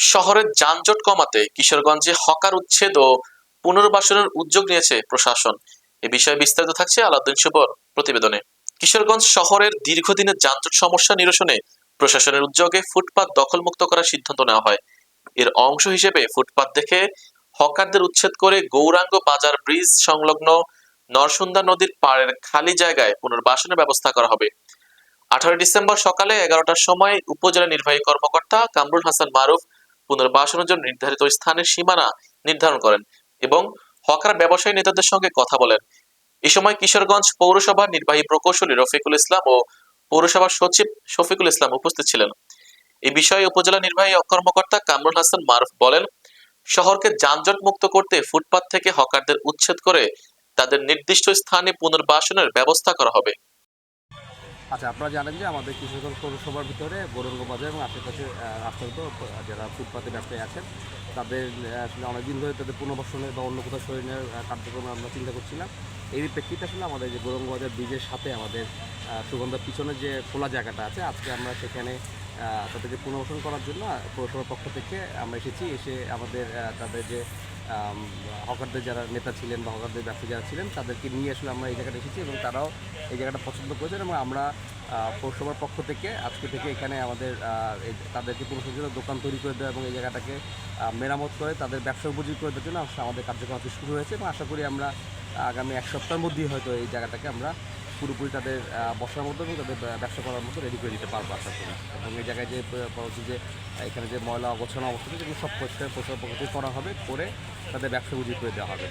শহরের যানজট কমাতে কিশোরগঞ্জে হকার উচ্ছেদ ও পুনর্বাসনের উদ্যোগ নিয়েছে প্রশাসন। এ বিষয়ে বিস্তারিত থাকছে আলাউদ্দিন শুভর প্রতিবেদনে। কিশোরগঞ্জ শহরের দীর্ঘদিনের যানজট সমস্যা নিরসনে প্রশাসনের উদ্যোগে ফুটপাত দখলমুক্ত করার সিদ্ধান্ত নেওয়া হয়। এর অংশ হিসেবে ফুটপাত দেখে হকারদের উচ্ছেদ করে গৌরাঙ্গ বাজার ব্রিজ সংলগ্ন নরসুন্দা নদীর পাড়ের খালি জায়গায় পুনর্বাসনের ব্যবস্থা করা হবে। আঠারো ডিসেম্বর সকালে এগারোটার সময় উপজেলা নির্বাহী কর্মকর্তা কামরুল হাসান মারুফ পুনর্বাসনের জন্য নির্ধারিত স্থানের সীমানা নির্ধারণ করেন এবং হকার ব্যবসায়ী নেতাদের সঙ্গে কথা বলেন। এ সময় কিশোরগঞ্জ পৌরসভার নির্বাহী প্রকৌশলী রফিকুল ইসলাম ও পৌরসভার সচিব শফিকুল ইসলাম উপস্থিত ছিলেন। এই বিষয়ে উপজেলা নির্বাহী কর্মকর্তা কামরুল হাসান মারুফ বলেন, শহরকে যানজট মুক্ত করতে ফুটপাত থেকে হকারদের উচ্ছেদ করে তাদের নির্দিষ্ট স্থানে পুনর্বাসনের ব্যবস্থা করা হবে। আচ্ছা আপনারা জানেন যে আমাদের কিশোরগঞ্জ পৌরসভার ভিতরে বরঙ্গ বাজার এবং আশেপাশে উপর যারা ফুটপাতে ব্যবসায়ী আছেন, তাদের আসলে অনেকদিন ধরে তাদের পুনর্বাসনের বা অন্য কোথাও সরিয়ে কার্যক্রম আমরা চিন্তা করছিলাম। এই প্রেক্ষিতে আসলে আমাদের যে গৌরঙ্গ বাজার ব্রিজের সাথে আমাদের সুগন্ধার পিছনে যে খোলা জায়গাটা আছে, আজকে আমরা সেখানে তাদেরকে পুনর্বাসন করার জন্য পৌরসভার পক্ষ থেকে আমরা এসেছি। এসে আমাদের তাদের যে হকারদের যারা নেতা ছিলেন বা হকারদের ব্যবসা যারা ছিলেন, তাদেরকে নিয়ে আসলে আমরা এই জায়গাটা এসেছি এবং তারাও এই জায়গাটা পছন্দ করেছেন এবং আমরা পৌরসভার পক্ষ থেকে, আজকে থেকে এখানে আমাদের তাদেরকে পুরসভার জন্য দোকান তৈরি করে দেওয়া এবং এই জায়গাটাকে মেরামত করে তাদের ব্যবসা উপযোগী করে দেওয়ার জন্য আমাদের কার্যক্রম শুরু হয়েছে এবং আশা করি আমরা, আগামী এক সপ্তাহের মধ্যেই হয়তো এই জায়গাটাকে আমরা পুরোপুরি তাদের বসার মতো এবং তাদের ব্যবসা করার মতো রেডি করে দিতে পারব আশা করি। এবং এই জায়গায় যে প- যে এখানে যে ময়লা অগোছানো অবস্থা সেগুলো সব পরিষ্কার পরিষ্কার করা হবে, করে তাদের ব্যবসা বুঝিয়ে করে দেওয়া হবে।